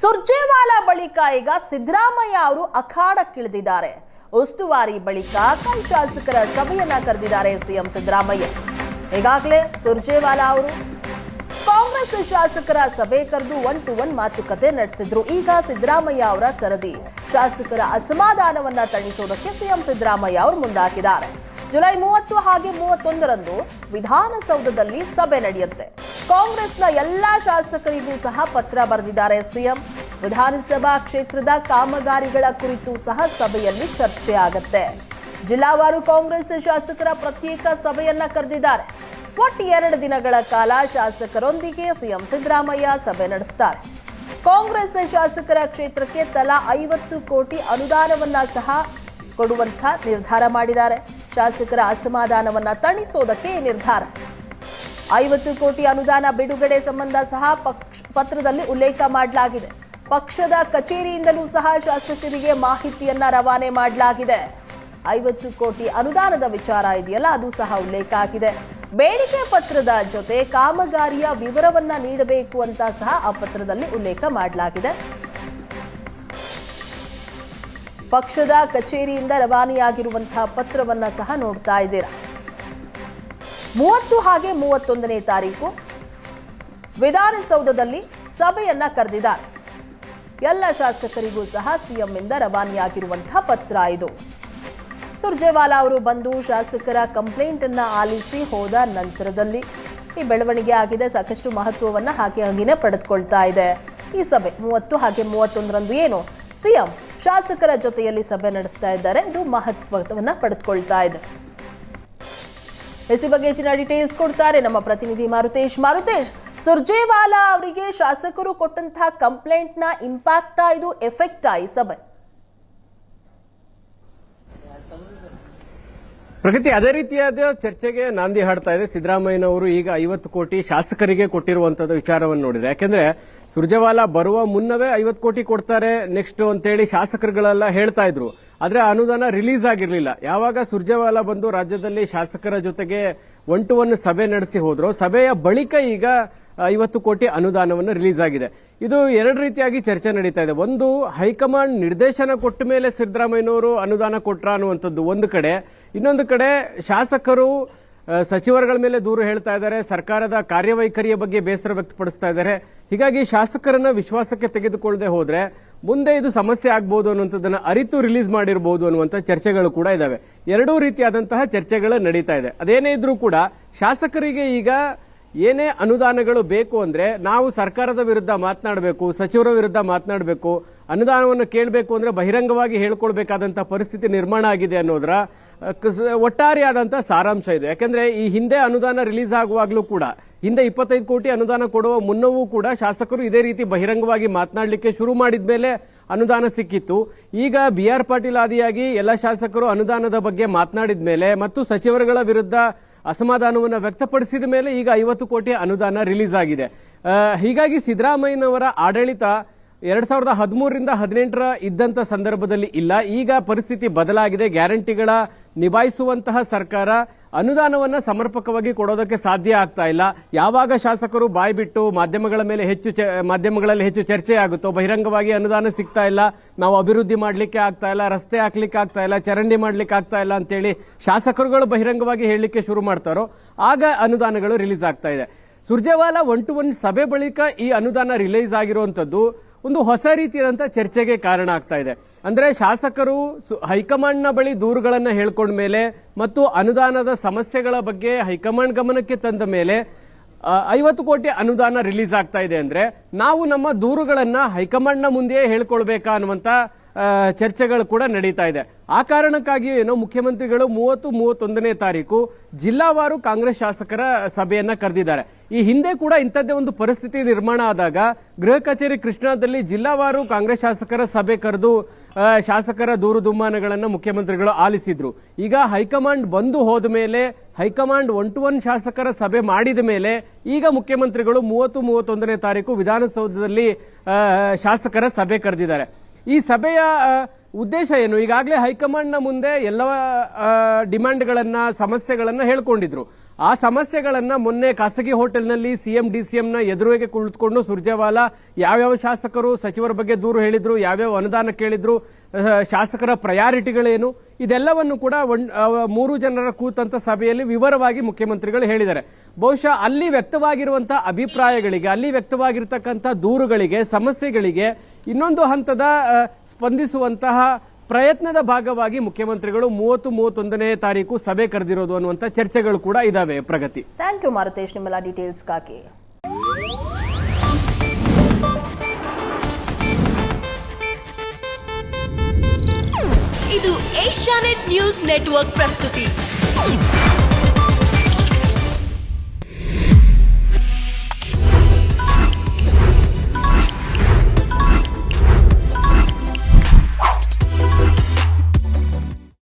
ಸುರ್ಜೇವಾಲಾ ಬಳಿಕ ಈಗ ಸಿದ್ದರಾಮಯ್ಯ ಅವರು ಅಖಾಡಕ್ಕಿಳಿದಿದ್ದಾರೆ. ಉಸ್ತುವಾರಿ ಬಳಿಕ ಕೈ ಶಾಸಕರ ಸಭೆಯನ್ನ ಕರೆದಿದ್ದಾರೆ ಸಿಎಂ ಸಿದ್ದರಾಮಯ್ಯ. ಈಗಾಗಲೇ ಸುರ್ಜೇವಾಲಾ ಅವರು ಕಾಂಗ್ರೆಸ್ ಶಾಸಕರ ಸಭೆ ಕರೆದು ಒನ್ ಟು ಒನ್ ಮಾತುಕತೆ ನಡೆಸಿದ್ರು. ಈಗ ಸಿದ್ದರಾಮಯ್ಯ ಅವರ ಸರದಿ. ಶಾಸಕರ ಅಸಮಾಧಾನವನ್ನ ತಣಿಸುವುದಕ್ಕೆ ಸಿಎಂ ಸಿದ್ದರಾಮಯ್ಯ ಅವರು ಮುಂದಾಕಿದ್ದಾರೆ. ಜುಲೈ ಮೂವತ್ತು ಹಾಗೆ ಮೂವತ್ತೊಂದರಂದು ವಿಧಾನಸೌಧದಲ್ಲಿ ಸಭೆ ನಡೆಯುತ್ತೆ. ಕಾಂಗ್ರೆಸ್ನ ಎಲ್ಲಾ ಶಾಸಕರಿಗೂ ಸಹ ಪತ್ರ ಬರೆದಿದ್ದಾರೆ ಸಿಎಂ. ವಿಧಾನಸಭಾ ಕ್ಷೇತ್ರದ ಕಾಮಗಾರಿಗಳ ಕುರಿತು ಸಹ ಸಭೆಯಲ್ಲಿ ಚರ್ಚೆ ಆಗತ್ತೆ. ಜಿಲ್ಲಾವಾರು ಕಾಂಗ್ರೆಸ್ ಶಾಸಕರ ಪ್ರತ್ಯೇಕ ಸಭೆಯನ್ನ ಕರೆದಿದ್ದಾರೆ. ಒಟ್ಟು ಎರಡು ದಿನಗಳ ಕಾಲ ಶಾಸಕರೊಂದಿಗೆ ಸಿಎಂ ಸಿದ್ದರಾಮಯ್ಯ ಸಭೆ ನಡೆಸ್ತಾರೆ. ಕಾಂಗ್ರೆಸ್ ಶಾಸಕರ ಕ್ಷೇತ್ರಕ್ಕೆ ತಲಾ ಐವತ್ತು ಕೋಟಿ ಅನುದಾನವನ್ನ ಸಹ ಕೊಡುವಂತ ನಿರ್ಧಾರ ಮಾಡಿದ್ದಾರೆ. ಶಾಸಕರ ಅಸಮಾಧಾನವನ್ನ ತಣಿಸೋದಕ್ಕೆ ನಿರ್ಧಾರ. ಐವತ್ತು ಕೋಟಿ ಅನುದಾನ ಬಿಡುಗಡೆ ಸಂಬಂಧ ಸಹ ಪಕ್ಷ ಪತ್ರದಲ್ಲಿ ಉಲ್ಲೇಖ ಮಾಡಲಾಗಿದೆ. ಪಕ್ಷದ ಕಚೇರಿಯಿಂದಲೂ ಸಹ ಶಾಸಕರಿಗೆ ಮಾಹಿತಿಯನ್ನ ರವಾನೆ ಮಾಡಲಾಗಿದೆ. ಐವತ್ತು ಕೋಟಿ ಅನುದಾನದ ವಿಚಾರ ಇದೆಯಲ್ಲ, ಅದು ಸಹ ಉಲ್ಲೇಖ ಆಗಿದೆ. ಬೇಡಿಕೆ ಪತ್ರದ ಜೊತೆ ಕಾಮಗಾರಿಯ ವಿವರವನ್ನ ನೀಡಬೇಕು ಅಂತ ಸಹ ಆ ಪತ್ರದಲ್ಲಿ ಉಲ್ಲೇಖ ಮಾಡಲಾಗಿದೆ. ಪಕ್ಷದ ಕಚೇರಿಯಿಂದ ರವಾನೆಯಾಗಿರುವಂತಹ ಪತ್ರವನ್ನ ಸಹ ನೋಡ್ತಾ ಇದ್ದೀರಾ? ಮೂವತ್ತು ಹಾಗೆ ಮೂವತ್ತೊಂದನೇ ತಾರೀಕು ವಿಧಾನಸೌಧದಲ್ಲಿ ಸಭೆಯನ್ನ ಕರೆದಿದ್ದಾರೆ. ಎಲ್ಲ ಶಾಸಕರಿಗೂ ಸಹ ಸಿಎಂ ಇಂದ ರವಾನೆಯಾಗಿರುವಂತಹ ಪತ್ರ ಇದು. ಸುರ್ಜೇವಾಲಾ ಅವರು ಬಂದು ಶಾಸಕರ ಕಂಪ್ಲೇಂಟ್ ಅನ್ನ ಆಲಿಸಿ ಹೋದ ನಂತರದಲ್ಲಿ ಈ ಬೆಳವಣಿಗೆ ಆಗಿದೆ, ಸಾಕಷ್ಟು ಮಹತ್ವವನ್ನ ಹಾಗೆ ಹಾಗೇನೆ ಪಡೆದುಕೊಳ್ತಾ ಇದೆ. ಈ ಸಭೆ ಮೂವತ್ತು ಹಾಗೆ ಮೂವತ್ತೊಂದರಂದು ಏನು ಸಿಎಂ ಶಾಸಕರ ಜೊತೆಯಲ್ಲಿ ಸಭೆ ನಡೆಸ್ತಾ ಇದ್ದಾರೆ, ಇದು ಮಹತ್ವವನ್ನ ಪಡೆದುಕೊಳ್ತಾ ಇದೆ. ಎಸಿ ಬಗ್ಗೆ ಹೆಚ್ಚಿನ ಡೀಟೇಲ್ಸ್ ಕೊಡ್ತಾರೆ ನಮ್ಮ ಪ್ರತಿನಿಧಿ ಮಾರುತೇಶ್. ಮಾರುತೇಶ್, ಸುರ್ಜೇವಾಲಾ ಅವರಿಗೆ ಶಾಸಕರು ಕೊಟ್ಟಂತಹ ಕಂಪ್ಲೇಂಟ್ನ ಇಂಪ್ಯಾಕ್ಟ್ ಇದು, ಎಫೆಕ್ಟ್ ಈ ಸಭೆ? ಪ್ರಗತಿ, ಅದೇ ರೀತಿಯಾದ ಚರ್ಚೆಗೆ ನಾಂದಿ ಹಾಡ್ತಾ ಇದೆ. ಸಿದ್ದರಾಮಯ್ಯನವರು ಈಗ ಐವತ್ತು ಕೋಟಿ ಶಾಸಕರಿಗೆ ಕೊಟ್ಟಿರುವಂತದ್ದು ವಿಚಾರವನ್ನು ನೋಡಿದ್ರೆ. ಯಾಕೆಂದ್ರೆ ಸುರ್ಜೇವಾಲಾ ಬರುವ ಮುನ್ನವೇ ಐವತ್ತು ಕೋಟಿ ಕೊಡ್ತಾರೆ ನೆಕ್ಸ್ಟ್ ಅಂತೇಳಿ ಶಾಸಕರುಗಳೆಲ್ಲ ಹೇಳ್ತಾ ಇದ್ರು. ಆದ್ರೆ ಅನುದಾನ ರಿಲೀಸ್ ಆಗಿರಲಿಲ್ಲ. ಯಾವಾಗ ಸುರ್ಜೇವಾಲಾ ಬಂದು ರಾಜ್ಯದಲ್ಲಿ ಶಾಸಕರ ಜೊತೆಗೆ ಒನ್ ಟು ಒನ್ ಸಭೆ ನಡೆಸಿ ಹೋದ್ರು, ಸಭೆಯ ಬಳಿಕ ಈಗ ಐವತ್ತು ಕೋಟಿ ಅನುದಾನವನ್ನು ರಿಲೀಸ್ ಆಗಿದೆ. ಇದು ಎರಡು ರೀತಿಯಾಗಿ ಚರ್ಚೆ ನಡೀತಾ ಇದೆ. ಒಂದು, ಹೈಕಮಾಂಡ್ ನಿರ್ದೇಶನ ಕೊಟ್ಟ ಮೇಲೆ ಸಿದ್ದರಾಮಯ್ಯನವರು ಅನುದಾನ ಕೊಟ್ರ ಅನ್ನುವಂಥದ್ದು ಒಂದು ಕಡೆ. ಇನ್ನೊಂದು ಕಡೆ, ಶಾಸಕರು ಸಚಿವರುಗಳ ಮೇಲೆ ದೂರು ಹೇಳ್ತಾ ಇದ್ದಾರೆ, ಸರ್ಕಾರದ ಕಾರ್ಯವೈಖರಿಯ ಬಗ್ಗೆ ಬೇಸರ ವ್ಯಕ್ತಪಡಿಸ್ತಾ ಇದ್ದಾರೆ. ಹೀಗಾಗಿ ಶಾಸಕರನ್ನ ವಿಶ್ವಾಸಕ್ಕೆ ತೆಗೆದುಕೊಳ್ಳದೆ ಹೋದ್ರೆ ಮುಂದೆ ಇದು ಸಮಸ್ಯೆ ಆಗ್ಬಹುದು ಅನ್ನುವಂಥದ್ದನ್ನ ಅರಿತು ರಿಲೀಸ್ ಮಾಡಿರಬಹುದು ಅನ್ನುವಂಥ ಚರ್ಚೆಗಳು ಕೂಡ ಇದಾವೆ. ಎರಡೂ ರೀತಿಯಾದಂತಹ ಚರ್ಚೆಗಳು ನಡೀತಾ ಇದೆ. ಅದೇನೇ ಇದ್ರೂ ಕೂಡ ಶಾಸಕರಿಗೆ ಈಗ ಏನೇ ಅನುದಾನಗಳು ಬೇಕು ಅಂದ್ರೆ ನಾವು ಸರ್ಕಾರದ ವಿರುದ್ಧ ಮಾತನಾಡಬೇಕು, ಸಚಿವರ ವಿರುದ್ಧ ಮಾತನಾಡಬೇಕು, ಅನುದಾನವನ್ನು ಕೇಳಬೇಕು ಅಂದ್ರೆ ಬಹಿರಂಗವಾಗಿ ಹೇಳ್ಕೊಳ್ಬೇಕಾದಂತಹ ಪರಿಸ್ಥಿತಿ ನಿರ್ಮಾಣ ಆಗಿದೆ ಅನ್ನೋದರ ಒಟ್ಟಾರೆಯಾದಂತಹ ಸಾರಾಂಶ ಇದೆ. ಯಾಕಂದ್ರೆ ಈ ಹಿಂದೆ ಅನುದಾನ ರಿಲೀಸ್ ಆಗುವಾಗಲೂ ಕೂಡ ಹಿಂದೆ ಇಪ್ಪತ್ತೈದು ಕೋಟಿ ಅನುದಾನ ಕೊಡುವ ಮುನ್ನವೂ ಕೂಡ ಶಾಸಕರು ಇದೇ ರೀತಿ ಬಹಿರಂಗವಾಗಿ ಮಾತನಾಡಲಿಕ್ಕೆ ಶುರು ಮಾಡಿದ ಮೇಲೆ ಅನುದಾನ ಸಿಕ್ಕಿತ್ತು. ಈಗ ಬಿ ಆರ್ ಪಾಟೀಲ್ ಆದಿಯಾಗಿ ಎಲ್ಲ ಶಾಸಕರು ಅನುದಾನದ ಬಗ್ಗೆ ಮಾತನಾಡಿದ ಮೇಲೆ ಮತ್ತು ಸಚಿವರುಗಳ ವಿರುದ್ಧ ಅಸಮಾಧಾನವನ್ನು ವ್ಯಕ್ತಪಡಿಸಿದ ಮೇಲೆ ಈಗ ಐವತ್ತು ಕೋಟಿ ಅನುದಾನ ರಿಲೀಸ್ ಆಗಿದೆ. ಹೀಗಾಗಿ ಸಿದ್ದರಾಮಯ್ಯನವರ ಆಡಳಿತ ಎರಡ್ ಸಾವಿರದ ಹದಿಮೂರರಿಂದ ಹದಿನೆಂಟರ ಇದ್ದಂತ ಸಂದರ್ಭದಲ್ಲಿ ಇಲ್ಲ. ಈಗ ಪರಿಸ್ಥಿತಿ ಬದಲಾಗಿದೆ. ಗ್ಯಾರಂಟಿಗಳ ನಿಭಾಯಿಸುವಂತಹ ಸರ್ಕಾರ ಅನುದಾನವನ್ನ ಸಮರ್ಪಕವಾಗಿ ಕೊಡೋದಕ್ಕೆ ಸಾಧ್ಯ ಆಗ್ತಾ ಇಲ್ಲ. ಯಾವಾಗ ಶಾಸಕರು ಬಾಯ್ಬಿಟ್ಟು ಮಾಧ್ಯಮಗಳ ಮೇಲೆ ಹೆಚ್ಚು ಮಾಧ್ಯಮಗಳಲ್ಲಿ ಹೆಚ್ಚು ಚರ್ಚೆ ಆಗುತ್ತೋ, ಬಹಿರಂಗವಾಗಿ ಅನುದಾನ ಸಿಗ್ತಾ ಇಲ್ಲ, ನಾವು ಅಭಿವೃದ್ಧಿ ಮಾಡಲಿಕ್ಕೆ ಆಗ್ತಾ ಇಲ್ಲ, ರಸ್ತೆ ಹಾಕ್ಲಿಕ್ಕೆ ಆಗ್ತಾ ಇಲ್ಲ, ಚರಂಡಿ ಮಾಡ್ಲಿಕ್ಕೆ ಆಗ್ತಾ ಇಲ್ಲ ಅಂತೇಳಿ ಶಾಸಕರುಗಳು ಬಹಿರಂಗವಾಗಿ ಹೇಳಲಿಕ್ಕೆ ಶುರು ಮಾಡ್ತಾರೋ, ಆಗ ಅನುದಾನಗಳು ರಿಲೀಸ್ ಆಗ್ತಾ ಇದೆ. ಸುರ್ಜೇವಾಲಾ ಒನ್ ಟು ಒನ್ ಸಭೆ ಬಳಿಕ ಈ ಅನುದಾನ ರಿಲೀಸ್ ಆಗಿರುವಂತದ್ದು ಒಂದು ಹೊಸ ರೀತಿಯಾದಂತಹ ಚರ್ಚೆಗೆ ಕಾರಣ ಆಗ್ತಾ ಇದೆ. ಅಂದ್ರೆ ಶಾಸಕರು ಹೈಕಮಾಂಡ್ನ ಬಳಿ ದೂರುಗಳನ್ನು ಹೇಳ್ಕೊಂಡ ಮೇಲೆ ಮತ್ತು ಅನುದಾನದ ಸಮಸ್ಯೆಗಳ ಬಗ್ಗೆ ಹೈಕಮಾಂಡ್ ಗಮನಕ್ಕೆ ತಂದ ಮೇಲೆ ಐವತ್ತು ಕೋಟಿ ಅನುದಾನ ರಿಲೀಸ್ ಆಗ್ತಾ ಇದೆ ಅಂದ್ರೆ ನಾವು ನಮ್ಮ ದೂರುಗಳನ್ನ ಹೈಕಮಾಂಡ್ನ ಮುಂದೆಯೇ ಹೇಳ್ಕೊಳ್ಬೇಕಾ ಅನ್ನುವಂತ ಆ, ಚರ್ಚೆಗಳು ಕೂಡ ನಡೀತಾ ಇದೆ. ಆ ಕಾರಣಕ್ಕಾಗಿಯೂ ಏನೋ ಮುಖ್ಯಮಂತ್ರಿಗಳು ಮೂವತ್ತು, ಮೂವತ್ತೊಂದನೇ ತಾರೀಕು ಜಿಲ್ಲಾವಾರು ಕಾಂಗ್ರೆಸ್ ಶಾಸಕರ ಸಭೆಯನ್ನ ಕರೆದಿದ್ದಾರೆ. ಈ ಹಿಂದೆ ಕೂಡ ಇಂಥದ್ದೇ ಒಂದು ಪರಿಸ್ಥಿತಿ ನಿರ್ಮಾಣ ಆದಾಗ ಗೃಹ ಕಚೇರಿ ಕೃಷ್ಣಾದಲ್ಲಿ ಜಿಲ್ಲಾವಾರು ಕಾಂಗ್ರೆಸ್ ಶಾಸಕರ ಸಭೆ ಕರೆದು ಶಾಸಕರ ದೂರು ದುಮ್ಮಾನಗಳನ್ನ ಮುಖ್ಯಮಂತ್ರಿಗಳು ಆಲಿಸಿದ್ರು. ಈಗ ಹೈಕಮಾಂಡ್ ಬಂದು ಹೋದ ಮೇಲೆ, ಹೈಕಮಾಂಡ್ ಒನ್ ಟು ಒನ್ ಶಾಸಕರ ಸಭೆ ಮಾಡಿದ ಮೇಲೆ ಈಗ ಮುಖ್ಯಮಂತ್ರಿಗಳು ಮೂವತ್ತು, ಮೂವತ್ತೊಂದನೇ ತಾರೀಕು ವಿಧಾನಸೌಧದಲ್ಲಿ ಶಾಸಕರ ಸಭೆ ಕರೆದಿದ್ದಾರೆ. ಈ ಸಭೆಯ ಉದ್ದೇಶ ಏನು? ಈಗಾಗಲೇ ಹೈಕಮಾಂಡ್ನ ಮುಂದೆ ಎಲ್ಲ ಡಿಮ್ಯಾಂಡ್ಗಳನ್ನು, ಸಮಸ್ಯೆಗಳನ್ನ ಹೇಳ್ಕೊಂಡಿದ್ರು. ಆ ಸಮಸ್ಯೆಗಳನ್ನ ಮೊನ್ನೆ ಖಾಸಗಿ ಹೋಟೆಲ್ನಲ್ಲಿ ಸಿಎಂ, ಡಿಸಿಎಂನ ಎದುರಿಗೆ ಕುಳಿತುಕೊಂಡು ಸುರ್ಜೇವಾಲಾ ಯಾವ್ಯಾವ ಶಾಸಕರು, ಸಚಿವರ ಬಗ್ಗೆ ದೂರು ಹೇಳಿದ್ರು, ಯಾವ್ಯಾವ ಅನುದಾನ ಕೇಳಿದ್ರು ಶಾಸಕರ ಪ್ರಯಾರಿಟಿಗಳೇನು, ಇದೆಲ್ಲವನ್ನು ಕೂಡ ಮೂರು ಜನರ ಕೂತಂತ ಸಭೆಯಲ್ಲಿ ವಿವರವಾಗಿ ಮುಖ್ಯಮಂತ್ರಿಗಳು ಹೇಳಿದ್ದಾರೆ. ಬಹುಶಃ ಅಲ್ಲಿ ವ್ಯಕ್ತವಾಗಿರುವಂತಹ ಅಭಿಪ್ರಾಯಗಳಿಗೆ, ಅಲ್ಲಿ ವ್ಯಕ್ತವಾಗಿರ್ತಕ್ಕಂಥ ದೂರುಗಳಿಗೆ, ಸಮಸ್ಯೆಗಳಿಗೆ ಇನ್ನೊಂದು ಹಂತದ ಸ್ಪಂದಿಸುವಂತಹ ಪ್ರಯತ್ನದ ಭಾಗವಾಗಿ ಮುಖ್ಯಮಂತ್ರಿಗಳು ಮೂವತ್ತು ಮೂವತ್ತೊಂದನೇ ತಾರೀಕು ಸಭೆ ಕರೆದಿರೋದು ಅನ್ನುವಂಥ ಚರ್ಚೆಗಳು ಕೂಡ ಇದಾವೆ ಪ್ರಗತಿ. ಥ್ಯಾಂಕ್ ಯು ಮಾರುತೇಶ್ ನಿಮ್ಮೆಲ್ಲ ಡೀಟೇಲ್ಸ್ಗಾಗಿ ಇದು ಏಷ್ಯಾನೆಟ್ ನ್ಯೂಸ್ ನೆಟ್ವರ್ಕ್ ಪ್ರಸ್ತುತಿ.